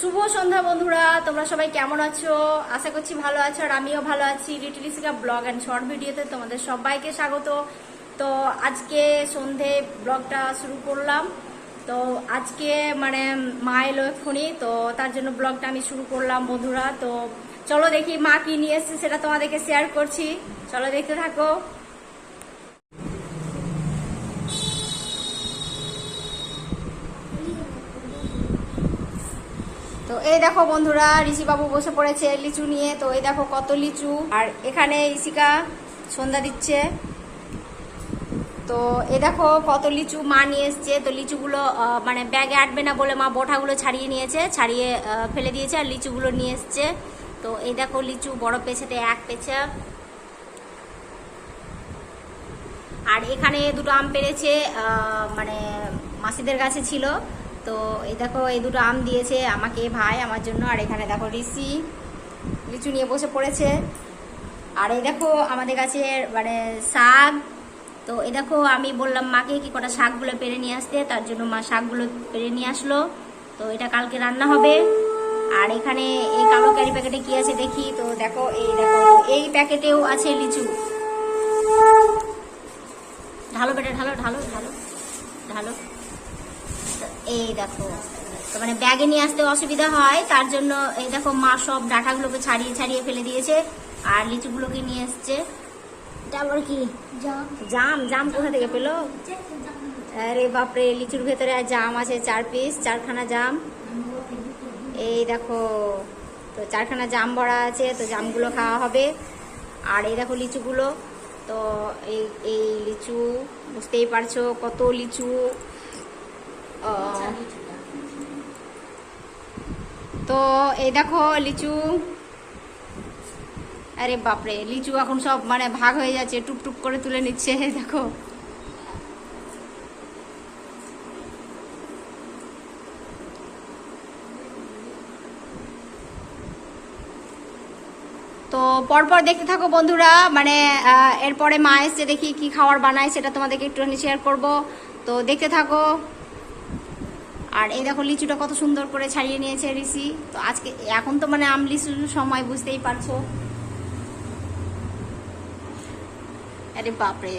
শুভ সন্ধ্যা বন্ধুরা, তোমরা সবাই কেমন আছো? আশা করছি ভালো আছো, আর আমিও ভালো আছি। লিটিলিসিকা ব্লগ অ্যান্ড শর্ট ভিডিওতে তোমাদের সবাইকে স্বাগত। তো আজকে সন্ধে ব্লগটা শুরু করলাম। তো আজকে মানে মা এলো এক্ষুনি, তো তার জন্য ব্লগটা আমি শুরু করলাম বন্ধুরা। তো চলো দেখি মা কি নিয়ে এসছে, সেটা তোমাদেরকে শেয়ার করছি। চলো দেখতে থাকো। তো এই দেখো বন্ধুরা, ঋষিবাবু বসে পড়েছে লিচু নিয়ে। তো এই দেখো কত লিচু। আর এখানে ইসিকা সন্ধ্যা দিচ্ছে। তো এ দেখো কত লিচু মা নিয়ে এসছে। তো লিচুগুলো মানে ব্যাগে আটবে না বলে মা বোঠাগুলো ছাড়িয়ে নিয়েছে, ছাড়িয়ে ফেলে দিয়েছে আর লিচুগুলো নিয়ে এসছে। তো এই দেখো লিচু বড় পেছাতে এক পেছা। আর এখানে দুটো আম পেরেছে মানে মাসিদের কাছে ছিল। তো এই দেখো, এই দুটো আম দিয়েছে আমাকে, ভাই, আমার জন্য। আর এখানে দেখো ঋষি লিচু নিয়ে বসে পড়েছে। আর এই দেখো, আমাদের কাছে মানে শাক। তো এই দেখো, আমি বললাম মাকে কি কটা শাকগুলো পেরে নিয়ে আসতে। তার জন্য মা শাকগুলো পেরে নিয়ে আসলো। তো এটা কালকে রান্না হবে। আর এখানে এই কালো ক্যারি প্যাকেটে কি আছে দেখি। তো দেখো, এই দেখো, এই প্যাকেটেও আছে লিচু। এই দেখো তো মানে ব্যাগে নিয়ে আসতে অসুবিধা হয় তার জন্য এই দেখো মা সব ডাঁটাগুলোকে ছাড়িয়ে ছাড়িয়ে ফেলে দিয়েছে আর লিচুগুলোকে নিয়ে এসছে। আবার কি? জাম। জাম কোথা থেকে পেল? আরে বাপরে লিচুর ভেতরে জাম আছে চার পিস চারখানা জাম। এই দেখো তো চারখানা জাম ভরা আছে তো জামগুলো খাওয়া হবে। আর এই দেখো লিচুগুলো তো এই এই লিচু বুঝতেই পারছ কত লিচু। তো এই দেখো, লিচু। আরে বাপরে, লিচু এখন সব মানে ভাগ হয়ে যাচ্ছে টুক করে তুলে নিচ্ছে দেখো। তো পরপর দেখতে থাকো বন্ধুরা মানে এরপরে মা এসছে দেখি কি খাবার বানায়, সেটা তোমাদেরকে একটুখানি শেয়ার করব। তো দেখতে থাকো। আর এই দেখো লিচুটা কত সুন্দর করে ছাড়িয়ে নিয়েছে ঋষি। তো আজকে, এখন তো মানে আম লিচুর সময়, বুঝতেই পারছ। আরে বাপরে।